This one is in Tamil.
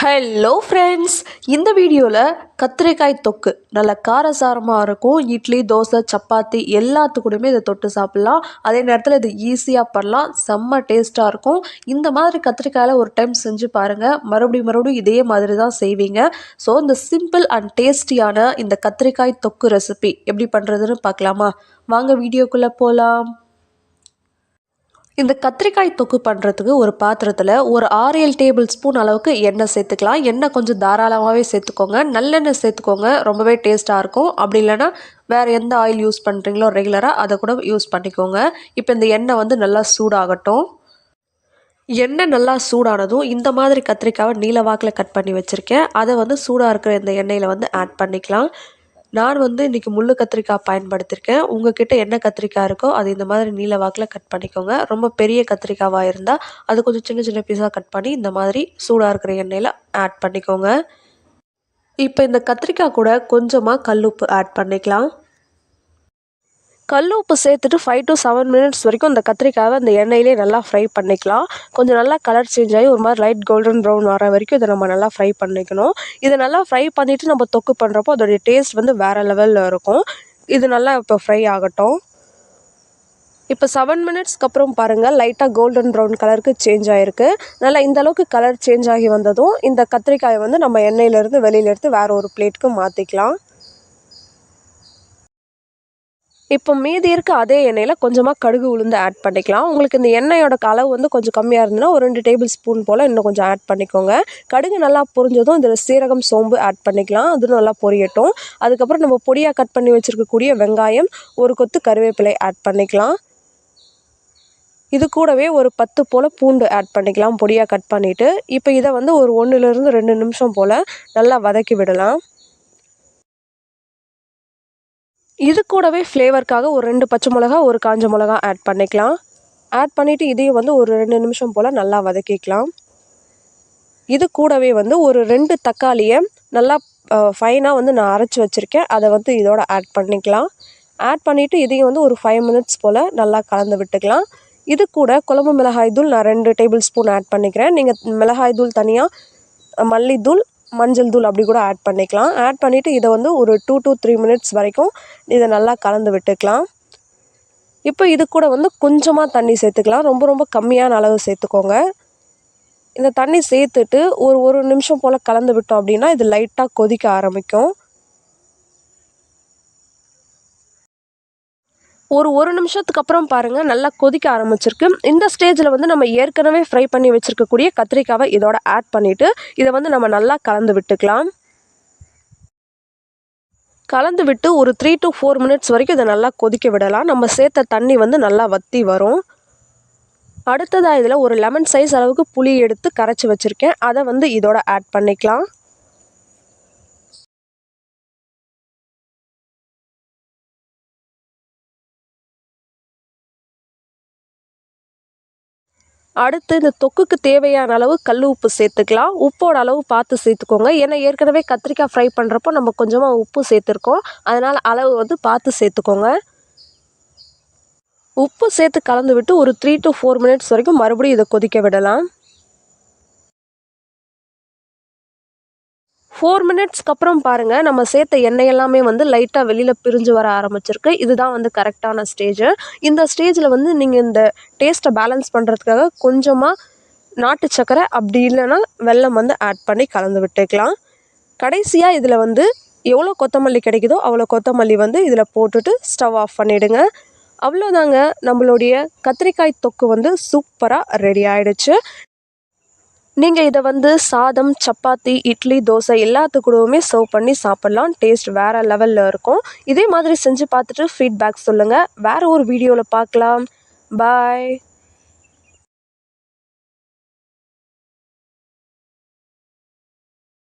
ஹலோ ஃப்ரெண்ட்ஸ் இந்த வீடியோவில் கத்திரிக்காய் தொக்கு. நல்ல காரசாரமாக இருக்கும். இட்லி தோசை சப்பாத்தி எல்லாத்துக்கூடமே இதை தொட்டு சாப்பிட்லாம். அதே நேரத்தில் இது ஈஸியாக பண்ணலாம். செம்ம டேஸ்ட்டாக இருக்கும். இந்த மாதிரி கத்திரிக்காயில் ஒரு டைம் செஞ்சு பாருங்கள் மறுபடியும் மறுபடியும் இதே மாதிரி தான் செய்வீங்க. ஸோ இந்த சிம்பிள் அண்ட் டேஸ்டியான இந்த கத்திரிக்காய் தொக்கு ரெசிபி எப்படி பண்ணுறதுன்னு பார்க்கலாமா? வாங்க வீடியோக்குள்ளே போகலாம் இந்த கத்திரிக்காய் தொக்கு பண்ணுறதுக்கு ஒரு பாத்திரத்தில் ஒரு ஆறு ஏழு டேபிள் ஸ்பூன் அளவுக்கு எண்ணெய் சேர்த்துக்கலாம். எண்ணெய் கொஞ்சம் தாராளமாகவே சேர்த்துக்கோங்க. நல்லெண்ணெய் சேர்த்துக்கோங்க. ரொம்பவே டேஸ்ட்டாக இருக்கும். அப்படி இல்லைன்னா வேறு எந்த ஆயில் யூஸ் பண்ணுறீங்களோ ரெகுலராக அதை கூட யூஸ் பண்ணிக்கோங்க. இப்போ இந்த எண்ணெய் வந்து நல்லா சூடாகட்டும். எண்ணெய் நல்லா சூடானதும் இந்த மாதிரி கத்திரிக்காவை நீல வாக்கில் கட் பண்ணி வச்சுருக்கேன். அதை வந்து சூடாக இருக்கிற இந்த எண்ணெயில் வந்து ஆட் பண்ணிக்கலாம். நான் வந்து இன்றைக்கி முள் கத்திரிக்காய் பயன்படுத்தியிருக்கேன் உங்ககிட்ட என்ன கத்திரிக்காய் இருக்கோ அது இந்த மாதிரி நீல வாக்கில் கட் பண்ணிக்கோங்க. ரொம்ப பெரிய கத்திரிக்காவாக இருந்தால் அது கொஞ்சம் சின்ன சின்ன பீஸாக கட் பண்ணி இந்த மாதிரி சூடாக இருக்கிற எண்ணெயில் ஆட் பண்ணிக்கோங்க. இப்போ இந்த கத்திரிக்காய் கூட கொஞ்சமாக கல்லுப்பு ஆட் பண்ணிக்கலாம். கல் உப்பு சேர்த்துட்டு ஃபைவ் டு செவன் மினிட்ஸ் வரைக்கும் அந்த கத்திரிக்காவை அந்த எண்ணெயிலே நல்லா ஃப்ரை பண்ணிக்கலாம். கொஞ்சம் நல்லா கலர் சேஞ்ச் ஆகி ஒரு மாதிரி லைட் கோல்டன் ப்ரௌன் வர வரைக்கும் இதை நம்ம நல்லா ஃப்ரை பண்ணிக்கணும். இதை நல்லா ஃப்ரை பண்ணிவிட்டு நம்ம தொக்கு பண்ணுறப்போ அதோடைய டேஸ்ட் வந்து வேறு லெவலில் இருக்கும். இது நல்லா இப்போ ஃப்ரை ஆகட்டும். இப்போ செவன் மினிட்ஸ்க்கு அப்புறம் பாருங்கள் லைட்டாக கோல்டன் ப்ரௌன் கலருக்கு சேஞ்ச் ஆகிருக்கு நல்லா இந்த அளவுக்கு கலர் சேஞ்ச் ஆகி வந்ததும் இந்த கத்திரிக்காயை வந்து நம்ம எண்ணெயிலேருந்து வெளியில் எடுத்து வேறு ஒரு பிளேட்டுக்கு மாற்றிக்கலாம் இப்போ மீதி இருக்க அதே எண்ணெயில் கொஞ்சமாக கடுகு உளுந்து ஆட் பண்ணிக்கலாம். உங்களுக்கு இந்த எண்ணெயோட அளவு வந்து கொஞ்சம் கம்மியாக இருந்ததுன்னா ஒரு ரெண்டு டேபிள் ஸ்பூன் போல் இன்னும் கொஞ்சம் ஆட் பண்ணிக்கோங்க. கடுகு நல்லா பொரிஞ்சதும் இதில் சீரகம் சோம்பு ஆட் பண்ணிக்கலாம். அது நல்லா பொரியட்டும். அதுக்கப்புறம் நம்ம பொடியாக கட் பண்ணி வச்சுருக்கக்கூடிய வெங்காயம் ஒரு கொத்து கருவேப்பிலை ஆட் பண்ணிக்கலாம். இது கூடவே ஒரு பத்து போல் பூண்டு ஆட் பண்ணிக்கலாம். பொடியாக கட் பண்ணிவிட்டு இப்போ இதை வந்து ஒரு ஒன்றுலேருந்து ரெண்டு நிமிஷம் போல் நல்லா வதக்கி விடலாம். இது கூடவே ஃப்ளேவருக்காக ஒரு ரெண்டு பச்சை மிளகா ஒரு காஞ்ச மிளகா ஆட் பண்ணிக்கலாம். ஆட் பண்ணிவிட்டு இதையும் வந்து ஒரு ரெண்டு நிமிஷம் போல் நல்லா வதக்கிக்கலாம். இது கூடவே வந்து ஒரு ரெண்டு தக்காளியை நல்லா ஃபைனாக வந்து நான் அரைச்சி வச்சுருக்கேன். அதை வந்து இதோட ஆட் பண்ணிக்கலாம். ஆட் பண்ணிவிட்டு இதையும் வந்து ஒரு ஃபைவ் மினிட்ஸ் போல் நல்லா கலந்து விட்டுக்கலாம். இது கூட குழம்பு மிளகாய் தூள் நான் ரெண்டு டேபிள் ஸ்பூன் ஆட் பண்ணிக்கிறேன். நீங்கள் மிளகாய் தூள் தனியாக மல்லித்தூள் மஞ்சள் தூள் அப்படி கூட ஆட் பண்ணிக்கலாம். ஆட் பண்ணிவிட்டு இதை வந்து ஒரு டூ டூ த்ரீ மினிட்ஸ் வரைக்கும் இதை நல்லா கலந்து விட்டுக்கலாம். இப்போ இது கூட வந்து கொஞ்சமாக தண்ணி சேர்த்துக்கலாம். ரொம்ப ரொம்ப கம்மியான அளவு சேர்த்துக்கோங்க. இந்த தண்ணி சேர்த்துட்டு ஒரு ஒரு நிமிஷம் போல் கலந்து விட்டோம் அப்படின்னா இது லைட்டாக கொதிக்க ஆரம்பிக்கும். ஒரு ஒரு நிமிஷத்துக்கு அப்புறம் பாருங்கள் நல்லா கொதிக்க ஆரம்பிச்சிருக்கு. இந்த ஸ்டேஜில் வந்து நம்ம ஏற்கனவே ஃப்ரை பண்ணி வச்சுருக்கக்கூடிய கத்திரிக்காவை இதோட ஆட் பண்ணிவிட்டு இதை வந்து நம்ம நல்லா கலந்து விட்டுக்கலாம். கலந்து விட்டு ஒரு த்ரீ டு ஃபோர் மினிட்ஸ் வரைக்கும் இதை நல்லா கொதிக்க விடலாம். நம்ம சேர்த்த தண்ணி வந்து நல்லா வற்றி வரும். அடுத்ததாக இதில் ஒரு லெமன் சைஸ் அளவுக்கு புளி எடுத்து கரைச்சி வச்சுருக்கேன். அதை வந்து இதோட ஆட் பண்ணிக்கலாம். அடுத்து இந்த தொக்குக்கு தேவையான அளவு கல் உப்பு சேர்த்துக்கலாம். உப்போட அளவு பார்த்து சேர்த்துக்கோங்க. ஏன்னா ஏற்கனவே கத்திரிக்காய் ஃப்ரை பண்ணுறப்போ நம்ம கொஞ்சமாக உப்பு சேர்த்துருக்கோம். அதனால் அளவு வந்து பார்த்து சேர்த்துக்கோங்க. உப்பு சேர்த்து கலந்து விட்டு ஒரு த்ரீ டு ஃபோர் மினிட்ஸ் வரைக்கும் மறுபடியும் இதை கொதிக்க விடலாம். ஃபோர் மினிட்ஸ்க்கு அப்புறம் பாருங்கள் நம்ம சேர்த்த எண்ணெய் எல்லாமே வந்து லைட்டாக வெளியில் பிரிஞ்சு வர ஆரம்பிச்சிருக்கு. இதுதான் வந்து கரெக்டான ஸ்டேஜு இந்த ஸ்டேஜில் வந்து நீங்கள் இந்த டேஸ்ட்டை பேலன்ஸ் பண்ணுறதுக்காக கொஞ்சமாக நாட்டு சக்கரை அப்படி இல்லைன்னா வெல்லம் வந்து ஆட் பண்ணி கலந்து விட்டுக்கலாம். கடைசியாக இதில் வந்து எவ்வளோ கொத்தமல்லி கிடைக்குதோ அவ்வளோ கொத்தமல்லி வந்து இதில் போட்டுட்டு ஸ்டவ் ஆஃப் பண்ணிவிடுங்க அவ்வளோதாங்க நம்மளுடைய கத்திரிக்காய் தொக்கு வந்து சூப்பராக ரெடி ஆகிடுச்சு நீங்கள் இதை வந்து சாதம் சப்பாத்தி இட்லி தோசை எல்லாத்துக்கூடவுமே சர்வ் பண்ணி சாப்பிட்லாம். டேஸ்ட் வேறு லெவலில் இருக்கும். இதே மாதிரி செஞ்சு பார்த்துட்டு ஃபீட்பேக் சொல்லுங்கள் வேறு ஒரு வீடியோவில் பார்க்கலாம். பாய்